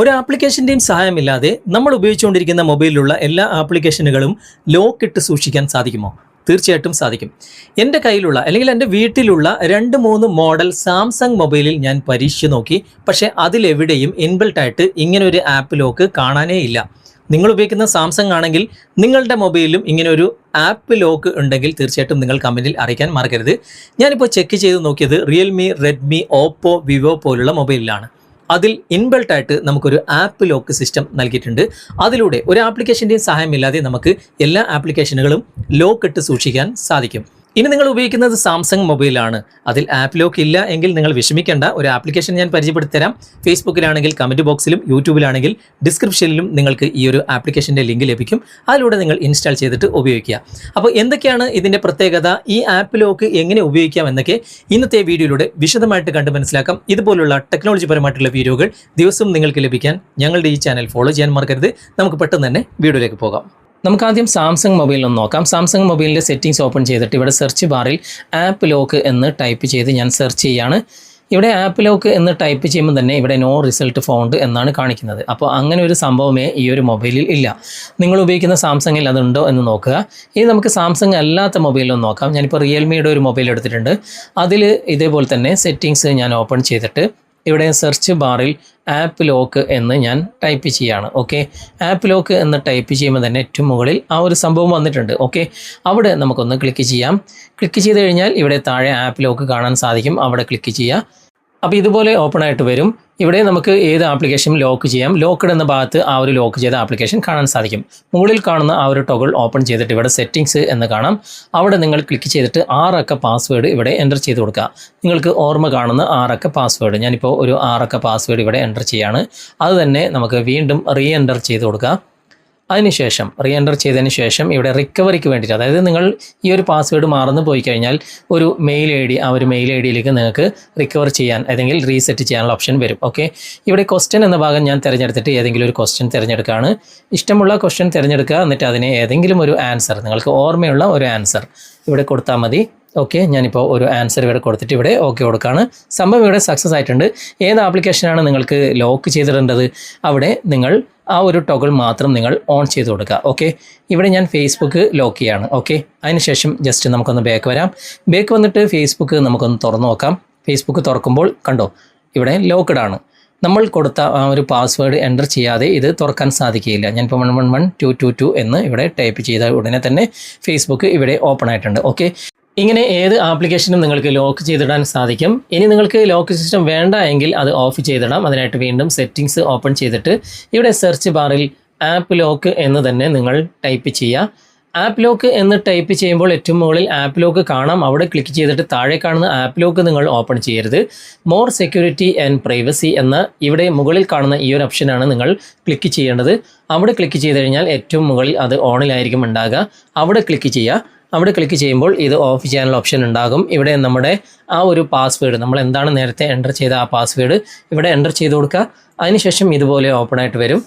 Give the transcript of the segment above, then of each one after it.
ഒരു ആപ്ലിക്കേഷന്റെയും സഹായമില്ലാതെ നമ്മൾ ഉപയോഗിച്ചുകൊണ്ടിരിക്കുന്ന മൊബൈലിലുള്ള എല്ലാ ആപ്ലിക്കേഷനുകളും ലോക്ക് ഇട്ട് സൂക്ഷിക്കാൻ സാധിക്കുമോ? തീർച്ചയായിട്ടും സാധിക്കും. എന്റെ കയ്യിലുള്ള അല്ലെങ്കിൽ എന്റെ വീട്ടിലുള്ള രണ്ട് മൂന്ന് മോഡൽ സാംസങ് മൊബൈലിൽ ഞാൻ പരീക്ഷിച്ച് നോക്കി. പക്ഷേ അതിലെവിടെയും ഇൻബിൽട്ടായിട്ട് ഇങ്ങനെ ഒരു ആപ്പ് ലോക്ക് കാണാനേ ഇല്ല. നിങ്ങൾ ഉപയോഗിക്കുന്ന സാംസങ് ആണെങ്കിൽ നിങ്ങളുടെ മൊബൈലിലും ഇങ്ങനെ ഒരു ആപ്പ് ലോക്ക് ഉണ്ടെങ്കിൽ തീർച്ചയായിട്ടും നിങ്ങൾ കമന്റിൽ അറിയിക്കാൻ മറക്കരുത്. ഞാനിപ്പോൾ ചെക്ക് ചെയ്ത് നോക്കിയത് റിയൽമി റെഡ്മി ഓപ്പോ വിവോ പോലുള്ള മൊബൈലിലാണ്. അതിൽ ഇൻബിൾട്ട് ആയിട്ട് നമുക്കൊരു ആപ്പ് ലോക്ക് സിസ്റ്റം നൽകിയിട്ടുണ്ട്. അതിലൂടെ ഒരു ആപ്ലിക്കേഷന്റെയും സഹായമില്ലാതെ നമുക്ക് എല്ലാ ആപ്ലിക്കേഷനുകളും ലോക്ക് ഇട്ട് സൂക്ഷിക്കാൻ സാധിക്കും. ഇനി നിങ്ങൾ ഉപയോഗിക്കുന്നത് സാംസങ് മൊബൈലാണ് അതിൽ ആപ്പ് ലോക്ക് ഇല്ല എങ്കിൽ നിങ്ങൾ വിഷമിക്കേണ്ട. ഒരു ആപ്ലിക്കേഷൻ ഞാൻ പരിചയപ്പെടുത്തരാം ഫേസ്ബുക്കിലാണെങ്കിൽ കമന്റ് ബോക്സിലും യൂട്യൂബിലാണെങ്കിൽ ഡിസ്ക്രിപ്ഷനിലും നിങ്ങൾക്ക് ഈ ഒരു ആപ്ലിക്കേഷന്റെ ലിങ്ക് ലഭിക്കും. അതിലൂടെ നിങ്ങൾ ഇൻസ്റ്റാൾ ചെയ്തിട്ട് ഉപയോഗിക്കുക. അപ്പോൾ എന്തൊക്കെയാണ് ഇതിന്റെ പ്രത്യേകത? ഈ ആപ്പ് ലോക്ക് എങ്ങനെ ഉപയോഗിക്കാം എന്നൊക്കെ ഇന്നത്തെ വീഡിയോയിലൂടെ വിശദമായിട്ട് കണ്ട് മനസ്സിലാക്കാം. ഇതുപോലുള്ള ടെക്നോളജി പരമായിട്ടുള്ള വീഡിയോകൾ ദിവസവും നിങ്ങൾക്ക് ലഭിക്കാൻ ഞങ്ങളുടെ ഈ ചാനൽ ഫോളോ ചെയ്യാൻ മറക്കരുത്. നമുക്ക് പെട്ടെന്ന് തന്നെ വീഡിയോയിലേക്ക് പോകാം. നമുക്ക് ആദ്യം സാംസങ് മൊബൈലിൽ ഒന്ന് നോക്കാം. സാംസങ് മൊബൈലിന്റെ സെറ്റിംഗ്സ് ഓപ്പൺ ചെയ്തിട്ട് ഇവിടെ സെർച്ച് ബാറിൽ ആപ്പ് ലോക്ക് എന്ന് ടൈപ്പ് ചെയ്ത് ഞാൻ സെർച്ച് ചെയ്യാണ്. ഇവിടെ ആപ്പ് ലോക്ക് എന്ന് ടൈപ്പ് ചെയ്യുമ്പോൾ തന്നെ ഇവിടെ നോ റിസൾട്ട് ഫൗണ്ട് എന്നാണ് കാണിക്കുന്നത്. അപ്പോൾ അങ്ങനെ ഒരു സംഭവമേ ഈ ഒരു മൊബൈലിൽ ഇല്ല. നിങ്ങൾ ഉപയോഗിക്കുന്ന സാംസങ്ങിൽ അതുണ്ടോ എന്ന് നോക്കുക. ഇനി നമുക്ക് സാംസങ് അല്ലാത്ത മൊബൈലൊന്ന് നോക്കാം. ഞാനിപ്പോൾ റിയൽമിയുടെ ഒരു മൊബൈൽ എടുത്തിട്ടുണ്ട്. അതിൽ ഇതേപോലെ തന്നെ സെറ്റിങ്സ് ഞാൻ ഓപ്പൺ ചെയ്തിട്ട് ഇവിടെ സെർച്ച് ബാറിൽ ആപ്പ് ലോക്ക് എന്ന് ഞാൻ ടൈപ്പ് ചെയ്യാണ് ഓക്കെ ആപ്പ് ലോക്ക് എന്ന് ടൈപ്പ് ചെയ്യുമ്പോൾ തന്നെ ഏറ്റവും മുകളിൽ ആ ഒരു സംഭവം വന്നിട്ടുണ്ട് ഓക്കെ അവിടെ നമുക്കൊന്ന് ക്ലിക്ക് ചെയ്യാം. ക്ലിക്ക് ചെയ്ത് കഴിഞ്ഞാൽ ഇവിടെ താഴെ ആപ്പ് ലോക്ക് കാണാൻ സാധിക്കും. അവിടെ ക്ലിക്ക് ചെയ്യുക. അപ്പോൾ ഇതുപോലെ ഓപ്പൺ ആയിട്ട് വരും. ഇവിടെ നമുക്ക് ഏത് ആപ്ലിക്കേഷനും ലോക്ക് ചെയ്യാം? ലോക്ക്ഡ് എന്ന ഭാഗത്ത് ആ ഒരു ലോക്ക് ചെയ്ത ആപ്ലിക്കേഷൻ കാണാൻ സാധിക്കും. മുകളിൽ കാണുന്ന ആ ഒരു ടൊഗിൾ ഓപ്പൺ ചെയ്തിട്ട് ഇവിടെ സെറ്റിങ്സ് എന്ന് കാണാം. അവിടെ നിങ്ങൾ ക്ലിക്ക് ചെയ്തിട്ട് ആറക്ക പാസ്വേഡ് ഇവിടെ എന്റർ ചെയ്ത് കൊടുക്കുക. നിങ്ങൾക്ക് ഓർമ്മ കാണുന്ന ആറക്ക പാസ്വേഡ് ഞാനിപ്പോൾ ഒരു ആറക്ക പാസ്വേഡ് ഇവിടെ എന്റർ ചെയ്യാണ്. അത് തന്നെ നമുക്ക് വീണ്ടും റീ എന്റർ ചെയ്ത് കൊടുക്കുക. അതിനുശേഷം റീ എന്റർ ചെയ്തതിന് ശേഷം ഇവിടെ റിക്കവറിക്ക് വേണ്ടിയിട്ട് അതായത് നിങ്ങൾ ഈ ഒരു പാസ്വേഡ് മറന്നു പോയി കഴിഞ്ഞാൽ ഒരു മെയിൽ ഐ ഡി ആ ഒരു മെയിൽ ഐ ഡിയിലേക്ക് നിങ്ങൾക്ക് റിക്കവർ ചെയ്യാൻ അല്ലെങ്കിൽ റീസെറ്റ് ചെയ്യാനുള്ള ഓപ്ഷൻ വരും. ഓക്കെ ഇവിടെ ക്വസ്റ്റ്യൻ എന്ന ഭാഗം ഞാൻ തിരഞ്ഞെടുത്തിട്ട് ഏതെങ്കിലും ഒരു ക്വസ്റ്റ്യൻ തിരഞ്ഞെടുക്കുകയാണ്. ഇഷ്ടമുള്ള ക്വസ്റ്റ്യൻ തിരഞ്ഞെടുക്കുക എന്നിട്ട് അതിന് ഏതെങ്കിലും ഒരു ആൻസർ നിങ്ങൾക്ക് ഓർമ്മയുള്ള ഒരു ആൻസർ ഇവിടെ കൊടുത്താൽ മതി. ഓക്കെ ഞാനിപ്പോൾ ഒരു ആൻസർ ഇവിടെ കൊടുത്തിട്ട് ഇവിടെ ഓക്കെ കൊടുക്കുകയാണ്. സംഭവം ഇവിടെ സക്സസ് ആയിട്ടുണ്ട്. ഏത് ആപ്ലിക്കേഷനാണ് നിങ്ങൾക്ക് ലോക്ക് ചെയ്തിടേണ്ടത്? അവിടെ നിങ്ങൾ ആ ഒരു ടോഗിൾ മാത്രം നിങ്ങൾ ഓൺ ചെയ്ത് കൊടുക്കുക ഓക്കെ ഇവിടെ ഞാൻ ഫേസ്ബുക്ക് ലോക്ക് ചെയ്യാണ് ഓക്കെ അതിനുശേഷം ജസ്റ്റ് നമുക്കൊന്ന് ബാക്ക് വരാം. ബാക്ക് വന്നിട്ട് ഫേസ്ബുക്ക് നമുക്കൊന്ന് തുറന്നു നോക്കാം. ഫേസ്ബുക്ക് തുറക്കുമ്പോൾ കണ്ടോ ഇവിടെ ലോക്ക്ഡ് ആണ്. നമ്മൾ കൊടുത്ത ആ ഒരു പാസ്വേഡ് എന്റർ ചെയ്യാതെ ഇത് തുറക്കാൻ സാധിക്കുകയില്ല. ഞാനിപ്പോൾ one one one two two two എന്ന് ഇവിടെ ടൈപ്പ് ചെയ്ത ഉടനെ തന്നെ ഫേസ്ബുക്ക് ഇവിടെ ഓപ്പൺ ആയിട്ടുണ്ട് ഓക്കെ ഇങ്ങനെ ഏത് ആപ്ലിക്കേഷനും നിങ്ങൾക്ക് ലോക്ക് ചെയ്തിടാൻ സാധിക്കും. ഇനി നിങ്ങൾക്ക് ലോക്ക് സിസ്റ്റം വേണ്ട എങ്കിൽ അത് ഓഫ് ചെയ്തിടാം അതിനായിട്ട് വീണ്ടും സെറ്റിങ്സ് ഓപ്പൺ ചെയ്തിട്ട് ഇവിടെ സെർച്ച് ബാറിൽ ആപ്പ് ലോക്ക് എന്ന് തന്നെ നിങ്ങൾ ടൈപ്പ് ചെയ്യുക. ആപ്പ് ലോക്ക് എന്ന് ടൈപ്പ് ചെയ്യുമ്പോൾ ഏറ്റവും മുകളിൽ ആപ്പ് ലോക്ക് കാണാം. അവിടെ ക്ലിക്ക് ചെയ്തിട്ട് താഴെ കാണുന്ന ആപ്പ് ലോക്ക് നിങ്ങൾ ഓപ്പൺ ചെയ്യരുത്. മോർ സെക്യൂരിറ്റി ആൻഡ് പ്രൈവസി എന്ന ഇവിടെ മുകളിൽ കാണുന്ന ഈ ഒരു ഓപ്ഷനാണ് നിങ്ങൾ ക്ലിക്ക് ചെയ്യേണ്ടത്. അവിടെ ക്ലിക്ക് ചെയ്ത് കഴിഞ്ഞാൽ ഏറ്റവും മുകളിൽ അത് ഓണിലായിരിക്കും ഉണ്ടാകുക. അവിടെ ക്ലിക്ക് ചെയ്യുക. അവിടെ ക്ലിക്ക് ചെയ്യുമ്പോൾ ഇത് ഓഫ് ചെയ്യാനുള്ള ഓപ്ഷൻ ഉണ്ടാകും. ഇവിടെ നമ്മുടെ ആ ഒരു പാസ്വേഡ് നമ്മൾ എന്താണ് നേരത്തെ എന്റർ ചെയ്ത ആ പാസ്വേഡ് ഇവിടെ എന്റർ ചെയ്ത് കൊടുക്കുക. അതിനുശേഷം ഇതുപോലെ ഓപ്പൺ ആയിട്ട് വരും.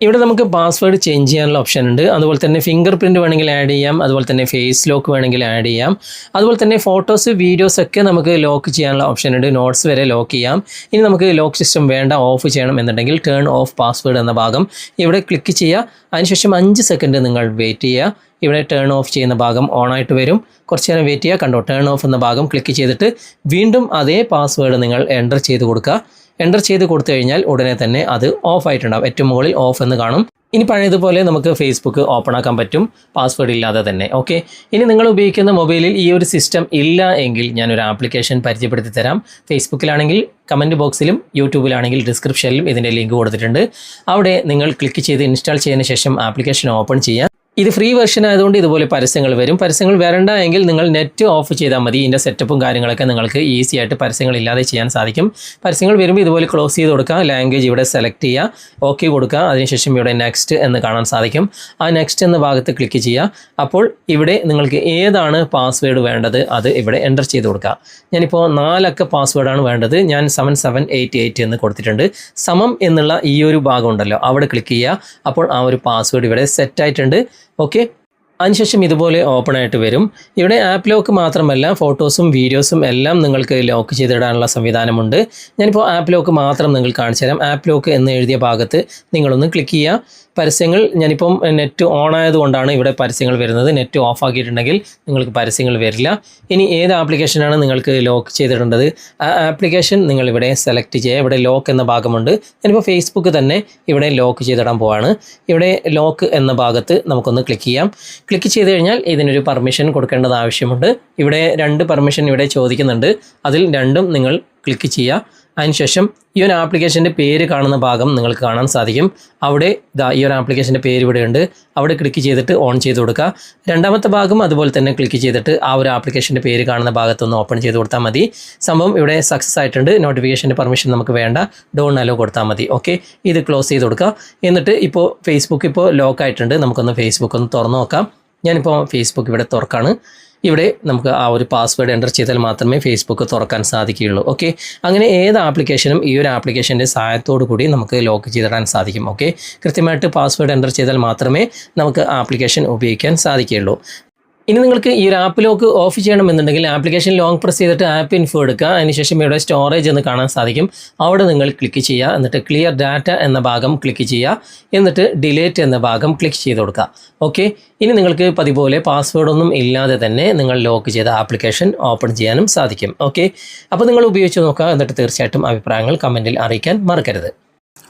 ഇവിടെ നമുക്ക് പാസ്വേഡ് ചേഞ്ച് ചെയ്യാനുള്ള ഓപ്ഷൻ ഉണ്ട്. അതുപോലെ തന്നെ ഫിംഗർ പ്രിന്റ് വേണമെങ്കിൽ ആഡ് ചെയ്യാം. അതുപോലെ തന്നെ ഫേസ് ലോക്ക് വേണമെങ്കിൽ ആഡ് ചെയ്യാം. അതുപോലെ തന്നെ ഫോട്ടോസ് വീഡിയോസ് ഒക്കെ നമുക്ക് ലോക്ക് ചെയ്യാനുള്ള ഓപ്ഷൻ ഉണ്ട്. നോട്ട്സ് വരെ ലോക്ക് ചെയ്യാം. ഇനി നമുക്ക് ലോക്ക് സിസ്റ്റം വേണ്ട ഓഫ് ചെയ്യണം എന്നുണ്ടെങ്കിൽ ടേൺ ഓഫ് പാസ്വേഡ് എന്ന ഭാഗം ഇവിടെ ക്ലിക്ക് ചെയ്യുക. അതിനുശേഷം അഞ്ച് സെക്കൻഡ് നിങ്ങൾ വെയിറ്റ് ചെയ്യുക. ഇവിടെ ടേൺ ഓഫ് ചെയ്യുന്ന ഭാഗം ഓൺ ആയിട്ട് വരും. കുറച്ച് നേരം വെയിറ്റ് ചെയ്യുക. കണ്ടോ? ടേൺ ഓഫ് എന്ന ഭാഗം ക്ലിക്ക് ചെയ്തിട്ട് വീണ്ടും അതേ പാസ്വേഡ് നിങ്ങൾ എന്റർ ചെയ്ത് കൊടുക്കുക. എന്റർ ചെയ്ത് കൊടുത്തു കഴിഞ്ഞാൽ ഉടനെ തന്നെ അത് ഓഫ് ആയിട്ടുണ്ടാവും. ഏറ്റവും മുകളിൽ ഓഫ് എന്ന് കാണും. ഇനി പഴയതുപോലെ നമുക്ക് ഫേസ്ബുക്ക് ഓപ്പൺ ആക്കാൻ പറ്റും. പാസ്വേഡ് ഇല്ലാതെ തന്നെ. ഓക്കെ ഇനി നിങ്ങൾ ഉപയോഗിക്കുന്ന മൊബൈലിൽ ഈ ഒരു സിസ്റ്റം ഇല്ല എങ്കിൽ ഞാനൊരു ആപ്ലിക്കേഷൻ പരിചയപ്പെടുത്തി തരാം. ഫേസ്ബുക്കിലാണെങ്കിൽ കമന്റ് ബോക്സിലും യൂട്യൂബിലാണെങ്കിൽ ഡിസ്ക്രിപ്ഷനിലും ഇതിന്റെ ലിങ്ക് കൊടുത്തിട്ടുണ്ട്. അവിടെ നിങ്ങൾ ക്ലിക്ക് ചെയ്ത് ഇൻസ്റ്റാൾ ചെയ്തതിന് ശേഷം ആപ്ലിക്കേഷൻ ഓപ്പൺ ചെയ്യാം. ഇത് ഫ്രീ വെർഷൻ ആയതുകൊണ്ട് ഇതുപോലെ പരസ്യങ്ങൾ വരും. പരസ്യങ്ങൾ വരണ്ട എങ്കിൽ നിങ്ങൾ നെറ്റ് ഓഫ് ചെയ്താൽ മതി. ഇതിന്റെ സെറ്റപ്പും കാര്യങ്ങളൊക്കെ നിങ്ങൾക്ക് ഈസി ആയിട്ട് പരസ്യങ്ങൾ ഇല്ലാതെ ചെയ്യാൻ സാധിക്കും. പരസ്യങ്ങൾ വരുമ്പോൾ ഇതുപോലെ ക്ലോസ് ചെയ്ത് കൊടുക്കുക. ലാംഗ്വേജ് ഇവിടെ സെലക്ട് ചെയ്യുക. ഓക്കെ കൊടുക്കുക. അതിനുശേഷം ഇവിടെ നെക്സ്റ്റ് എന്ന് കാണാൻ സാധിക്കും. ആ നെക്സ്റ്റ് എന്ന ഭാഗത്ത് ക്ലിക്ക് ചെയ്യുക. അപ്പോൾ ഇവിടെ നിങ്ങൾക്ക് ഏതാണ് പാസ്വേഡ് വേണ്ടത് അത് ഇവിടെ എന്റർ ചെയ്ത് കൊടുക്കുക. ഞാനിപ്പോൾ നാലക്ക പാസ്വേഡാണ് വേണ്ടത്. ഞാൻ സെവൻ സെവൻ എയ്റ്റ് എയ്റ്റ് എന്ന് കൊടുത്തിട്ടുണ്ട്. സമം എന്നുള്ള ഈ ഒരു ഭാഗം ഉണ്ടല്ലോ. അവിടെ ക്ലിക്ക് ചെയ്യുക. അപ്പോൾ ആ ഒരു പാസ്വേഡ് ഇവിടെ സെറ്റ് ആയിട്ടുണ്ട്. ഓക്കെ അതിനുശേഷം ഇതുപോലെ ഓപ്പൺ ആയിട്ട് വരും. ഇവിടെ ആപ്പ് ലോക്ക് മാത്രമല്ല ഫോട്ടോസും വീഡിയോസും എല്ലാം നിങ്ങൾക്ക് ലോക്ക് ചെയ്തിടാനുള്ള സംവിധാനമുണ്ട്. ഞാനിപ്പോൾ ആപ്പ് ലോക്ക് മാത്രം നിങ്ങൾ കാണിച്ചു തരാം ആപ്പ് ലോക്ക് എന്ന് എഴുതിയ ഭാഗത്ത് നിങ്ങളൊന്ന് ക്ലിക്ക് ചെയ്യുക. പരസ്യങ്ങൾ ഞാനിപ്പം നെറ്റ് ഓൺ ആയതുകൊണ്ടാണ് ഇവിടെ പരസ്യങ്ങൾ വരുന്നത്. നെറ്റ് ഓഫ് ആക്കിയിട്ടുണ്ടെങ്കിൽ നിങ്ങൾക്ക് പരസ്യങ്ങൾ വരില്ല. ഇനി ഏത് ആപ്ലിക്കേഷനാണ് നിങ്ങൾക്ക് ലോക്ക് ചെയ്തിട്ടുണ്ടത് ആ ആപ്ലിക്കേഷൻ നിങ്ങൾ ഇവിടെ സെലക്ട് ചെയ്യുക. ഇവിടെ ലോക്ക് എന്ന ഭാഗമുണ്ട്. ഞാനിപ്പോൾ ഫേസ്ബുക്ക് തന്നെ ഇവിടെ ലോക്ക് ചെയ്തിടാൻ പോവാണ്. ഇവിടെ ലോക്ക് എന്ന ഭാഗത്ത് നമുക്കൊന്ന് ക്ലിക്ക് ചെയ്യാം. ക്ലിക്ക് ചെയ്ത് കഴിഞ്ഞാൽ ഇതിനൊരു പെർമിഷൻ കൊടുക്കേണ്ടത് ആവശ്യമുണ്ട്. ഇവിടെ രണ്ട് പെർമിഷൻ ഇവിടെ ചോദിക്കുന്നുണ്ട്. അതിൽ രണ്ടും നിങ്ങൾ ക്ലിക്ക് ചെയ്യുക. അതിനുശേഷം ഈ ഒരു ആപ്ലിക്കേഷന്റെ പേര് കാണുന്ന ഭാഗം നിങ്ങൾക്ക് കാണാൻ സാധിക്കും. അവിടെ ഇതാ ഈ ഒരു ആപ്ലിക്കേഷന്റെ പേര് ഇവിടെ ഉണ്ട് അവിടെ ക്ലിക്ക് ചെയ്തിട്ട് ഓൺ ചെയ്ത് കൊടുക്കുക. രണ്ടാമത്തെ ഭാഗം അതുപോലെ തന്നെ ക്ലിക്ക് ചെയ്തിട്ട് ആ ഒരു ആപ്ലിക്കേഷന്റെ പേര് കാണുന്ന ഭാഗത്തൊന്ന് ഓപ്പൺ ചെയ്ത് കൊടുത്താൽ മതി. സംഭവം ഇവിടെ സക്സസ് ആയിട്ടുണ്ട്. നോട്ടിഫിക്കേഷന്റെ പെർമിഷൻ നമുക്ക് വേണ്ട. ഡോൺ അലോ കൊടുത്താൽ മതി. ഓക്കെ ഇത് ക്ലോസ് ചെയ്ത് കൊടുക്കുക. എന്നിട്ട് ഇപ്പോൾ ഫേസ്ബുക്ക് ഇപ്പോൾ ലോക്ക് ആയിട്ടുണ്ട്. നമുക്കൊന്ന് ഫേസ്ബുക്ക് ഒന്ന് തുറന്ന് നോക്കാം. ഞാനിപ്പോൾ ഫേസ്ബുക്ക് ഇവിടെ തുറക്കാണ്. ഇവിടെ നമുക്ക് ആ ഒരു പാസ്വേഡ് എന്റർ ചെയ്താൽ മാത്രമേ ഫേസ്ബുക്ക് തുറക്കാൻ സാധിക്കുകയുള്ളൂ. ഓക്കെ അങ്ങനെ ഏത് ആപ്ലിക്കേഷനും ഈ ഒരു ആപ്ലിക്കേഷന്റെ സഹായത്തോടു കൂടി നമുക്ക് ലോക്ക് ചെയ്തിടാൻ സാധിക്കും. ഓക്കെ കൃത്യമായിട്ട് പാസ്വേഡ് എന്റർ ചെയ്താൽ മാത്രമേ നമുക്ക് ആപ്ലിക്കേഷൻ ഉപയോഗിക്കാൻ സാധിക്കുകയുള്ളൂ. ഇനി നിങ്ങൾക്ക് ഈ ഒരു ആപ്പ് ലോക്ക് ഓഫ് ചെയ്യണമെന്നുണ്ടെങ്കിൽ ആപ്ലിക്കേഷൻ ലോങ് പ്രസ് ചെയ്തിട്ട് ആപ്പ് ഇൻഫോ എടുക്കുക. അതിനുശേഷം ഇവിടെ സ്റ്റോറേജ് എന്ന് കാണാൻ സാധിക്കും. അവിടെ നിങ്ങൾ ക്ലിക്ക് ചെയ്യുക. എന്നിട്ട് ക്ലിയർ ഡാറ്റ എന്ന ഭാഗം ക്ലിക്ക് ചെയ്യുക. എന്നിട്ട് ഡിലേറ്റ് എന്ന ഭാഗം ക്ലിക്ക് ചെയ്ത് കൊടുക്കുക. ഓക്കെ ഇനി നിങ്ങൾക്ക് പതിപോലെ പാസ്വേഡൊന്നും ഇല്ലാതെ തന്നെ നിങ്ങൾ ലോക്ക് ചെയ്ത ആപ്ലിക്കേഷൻ ഓപ്പൺ ചെയ്യാനും സാധിക്കും. ഓക്കെ അപ്പോൾ നിങ്ങൾ ഉപയോഗിച്ച് നോക്കുക. എന്നിട്ട് തീർച്ചയായിട്ടും അഭിപ്രായങ്ങൾ കമന്റിൽ അറിയിക്കാൻ മറക്കരുത്.